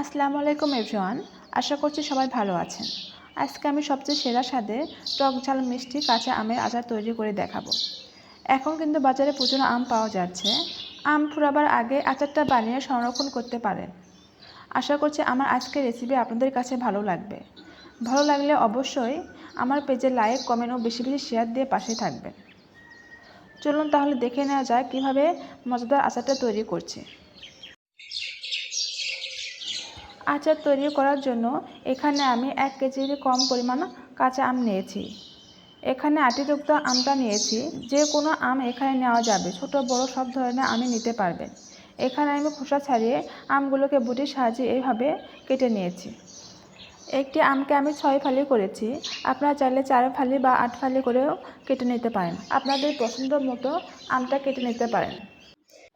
আসসালামু আলাইকুম এভরিওয়ান, আশা করছি সবাই ভালো আছেন। আজকে আমি সবচেয়ে সেরা স্বাদে টক ঝাল মিষ্টি কাঁচা আমের আচার তৈরি করে দেখাবো। এখন কিন্তু বাজারে প্রচুর আম পাওয়া যাচ্ছে। আম ফুরাবার আগে আচারটা বানিয়ে সংরক্ষণ করতে পারেন। আশা করছি আমার আজকের রেসিপি আপনাদের কাছে ভালো লাগবে। ভালো লাগলে অবশ্যই আমার পেজে লাইক কমেন্ট ও বেশি বেশি শেয়ার দিয়ে পাশে থাকবেন। চলুন তাহলে দেখে নেওয়া যায় কীভাবে মজাদার আচারটা তৈরি করছি। আচার তৈরি করার জন্য এখানে আমি এক কেজির কম পরিমাণ কাঁচা আম নিয়েছি। এখানে আটিযুক্ত আমটা নিয়েছি। যে কোনো আম এখানে নেওয়া যাবে। ছোট, বড় সব ধরনের আমই নিতে পারবেন এখানে আমি খোসা ছাড়িয়ে আমগুলোকে বুটির সাহায্যে এইভাবে কেটে নিয়েছি। একটি আমকে আমি ছয় ফালি করেছি। আপনারা চাইলে চার ফালি বা আট ফালি করেও কেটে নিতে পারেন। আপনাদের পছন্দ মতো আমটা কেটে নিতে পারেন।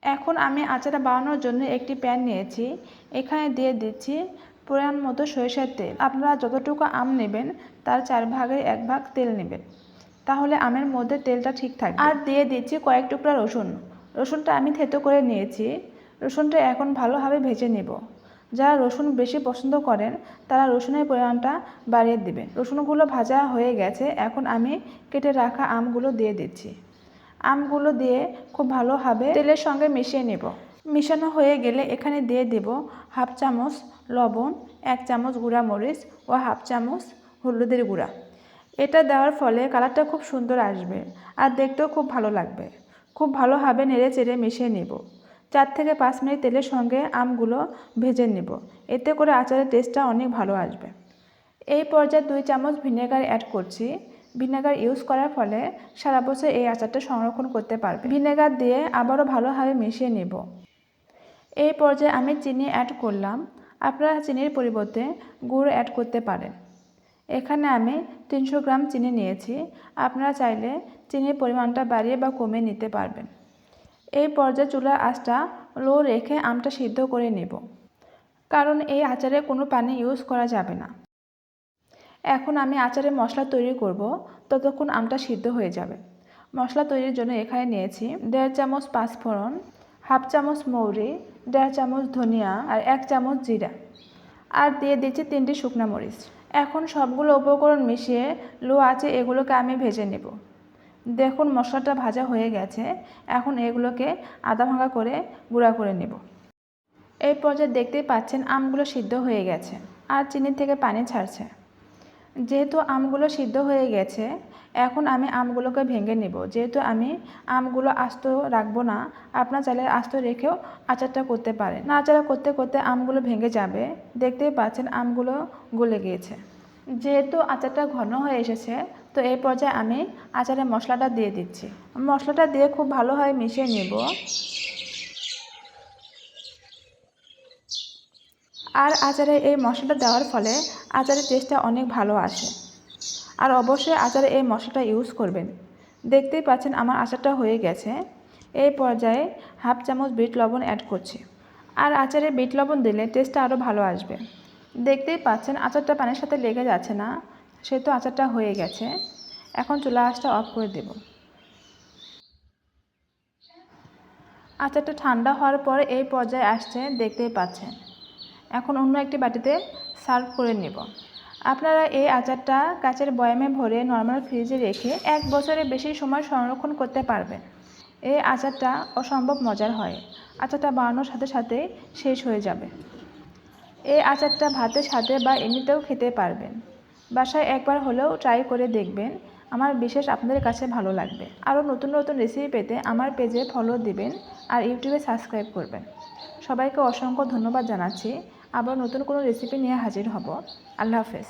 এখন আমি আচারটা বানানোর জন্য একটি প্যান নিয়েছি। এখানে দিয়ে দিচ্ছি পরিমাণ মতো সরিষার তেল। আপনারা যতটুকু আম নেবেন, তার চার ভাগের এক ভাগ তেল নেবেন। তাহলে আমের মধ্যে তেলটা ঠিক থাকবে। আর দিয়ে দিচ্ছি কয়েক টুকরা রসুন। রসুনটা আমি থেতো করে নিয়েছি। রসুনটা এখন ভালোভাবে ভেজে নেব। যারা রসুন বেশি পছন্দ করেন, তারা রসুনের পরিমাণটা বাড়িয়ে দেবেন। রসুনগুলো ভাজা হয়ে গেছে, এখন আমি কেটে রাখা আমগুলো দিয়ে দিচ্ছি। আমগুলো দিয়ে খুব ভালোভাবে তেলের সঙ্গে মিশিয়ে নেব। মিশানো হয়ে গেলে এখানে দিয়ে দেব হাফ চামচ লবণ, এক চামচ গুঁড়া মরিচ ও হাফ চামচ হলুদের গুঁড়া। এটা দেওয়ার ফলে কালারটা খুব সুন্দর আসবে আর দেখতেও খুব ভালো লাগবে। খুব ভালোভাবে নেড়ে চেড়ে মিশিয়ে নেব। চার থেকে পাঁচ মিনিট তেলের সঙ্গে আমগুলো ভেজে নেব। এতে করে আচারের টেস্টটা অনেক ভালো আসবে। এই পর্যায়ে দুই চামচ ভিনেগার অ্যাড করছি। ভিনেগার ইউজ করার ফলে সারা বছর এই আচারটা সংরক্ষণ করতে পারবে। ভিনেগার দিয়ে আবারও ভালোভাবে মিশিয়ে নেব। এই পর্যায়ে আমি চিনি অ্যাড করলাম। আপনারা চিনির পরিবর্তে গুড় অ্যাড করতে পারেন। এখানে আমি তিনশো গ্রাম চিনি নিয়েছি। আপনারা চাইলে চিনির পরিমাণটা বাড়িয়ে বা কমে নিতে পারবেন। এই পর্যায়ে চুলার আঁচটা লো রেখে আমটা সিদ্ধ করে নেব। কারণ এই আচারে কোনো পানি ইউজ করা যাবে না। এখন আমি আচারে মশলা তৈরি করব, ততক্ষণ আমটা সিদ্ধ হয়ে যাবে। মশলা তৈরির জন্য এখানে নিয়েছি দেড় চামচ পাঁচফোড়ন, হাফ চামচ মৌরি, দেড় চামচ ধনিয়া আর এক চামচ জিরা। আর দিয়ে দিচ্ছি তিনটি শুকনা মরিচ। এখন সবগুলো উপকরণ মিশিয়ে লো আছে এগুলোকে আমি ভেজে নেব। দেখুন মশলাটা ভাজা হয়ে গেছে, এখন এগুলোকে আদা ভাঙা করে গুঁড়া করে নেব। এই পর্যায়ে দেখতেই পাচ্ছেন আমগুলো সিদ্ধ হয়ে গেছে, আর চিনি থেকে পানি ছাড়ছে। যেহেতু আমগুলো সিদ্ধ হয়ে গেছে, এখন আমি আমগুলোকে ভেঙে নেব। যেহেতু আমি আমগুলো আস্ত রাখব না, আপনার চাইলে আস্ত রেখেও আচারটা করতে পারেন। নাচারা করতে করতে আমগুলো ভেঙে যাবে। দেখতেই পাচ্ছেন আমগুলো গলে গিয়েছে। যেহেতু আচারটা ঘন হয়ে এসেছে, তো এই পর্যায়ে আমি আচারের মশলাটা দিয়ে দিচ্ছি। মশলাটা দিয়ে খুব ভালোভাবে মিশিয়ে নেব। আর আচারে এই মশলাটা দেওয়ার ফলে আচারের টেস্টটা অনেক ভালো আসে। আর অবশ্যই আচারে এই মশলাটা ইউজ করবেন। দেখতেই পাচ্ছেন আমার আচারটা হয়ে গেছে। এই পর্যায়ে হাফ চামচ বিট লবণ অ্যাড করছি। আর আচারে বিট লবণ দিলে টেস্টটা আরও ভালো আসবে। দেখতেই পাচ্ছেন আচারটা পানির সাথে লেগে যাচ্ছে না সে তো আচারটা হয়ে গেছে। এখন চুলা আঁচটা অফ করে দেব। আচারটা ঠান্ডা হওয়ার পরে এই পর্যায়ে আসছে, দেখতেই পাচ্ছেন। এখন অন্য একটি বাটিতে সার্ভ করে নেব। আপনারা এই আচারটা কাচের বয়ামে ভরে নর্মাল ফ্রিজে রেখে এক বছরের বেশি সময় সংরক্ষণ করতে পারবেন। এই আচারটা অসম্ভব মজার হয়। আচারটা বানানোর সাথে সাথে শেষ হয়ে যাবে। এই আচারটা ভাতের সাথে বা এমনিতেও খেতে পারবেন। বাসায় একবার হলেও ট্রাই করে দেখবেন। আমার বিশেষ আপনাদের কাছে ভালো লাগবে। আরও নতুন নতুন রেসিপি পেতে আমার পেজে ফলো দিবেন আর ইউটিউবে সাবস্ক্রাইব করবেন। সবাইকে অসংখ্য ধন্যবাদ জানাচ্ছি। আবার নতুন কোনো রেসিপি নিয়ে হাজির হব। আল্লাহ হাফেজ।